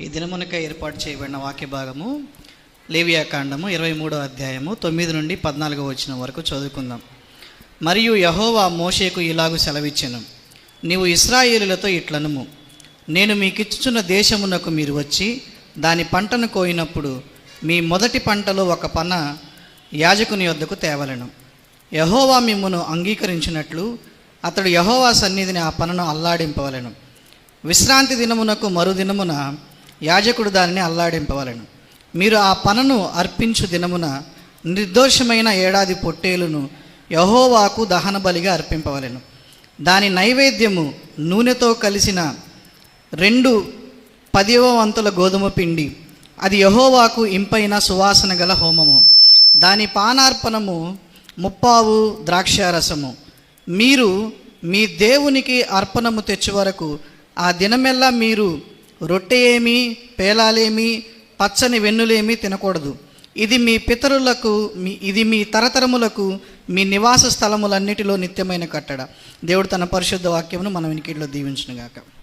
ఈ దినమునక ఏర్పాటు చేయబడిన వాక్య భాగము లేవియా కాండము ఇరవై మూడో అధ్యాయము తొమ్మిది నుండి పద్నాలుగో వచ్చిన వరకు చదువుకుందాం. మరియు యహోవా మోషేకు ఇలాగు సెలవిచ్చెను. నీవు ఇస్రాయేలులతో ఇట్లనుము. నేను మీకిచ్చుచున్న దేశమునకు మీరు వచ్చి దాని పంటను కోయినప్పుడు మీ మొదటి పంటలో ఒక పన యాజకుని వద్దకు తేవలను. యహోవా మిమ్మును అంగీకరించినట్లు అతడు యహోవా సన్నిధిని ఆ పనను అల్లాడింపవలెను. విశ్రాంతి దినమునకు మరుదినమున యాజకుడు దానిని అల్లాడింపవలెను. మీరు ఆ పనను అర్పించు దినమున నిర్దోషమైన ఏడాది పొట్టేలును యహోవాకు దహన బలిగా అర్పింపవలను. దాని నైవేద్యము నూనెతో కలిసిన రెండు పదివ వంతుల గోధుమ పిండి. అది యహోవాకు ఇంపైన సువాసన గల హోమము. దాని పానార్పణము ముప్పావు ద్రాక్షారసము. మీరు మీ దేవునికి అర్పణము తెచ్చు వరకు ఆ దినమెల్లా మీరు రొట్టె ఏమి పేలాలేమి పచ్చని వెన్నులేమి తినకూడదు. ఇది మీ పితరులకు మీ ఇది మీ తరతరములకు మీ నివాస స్థలములన్నిటిలో నిత్యమైన కట్టడ. దేవుడు తన పరిశుద్ధ వాక్యమును మనం ఇంటిలో దీవించునుగాక.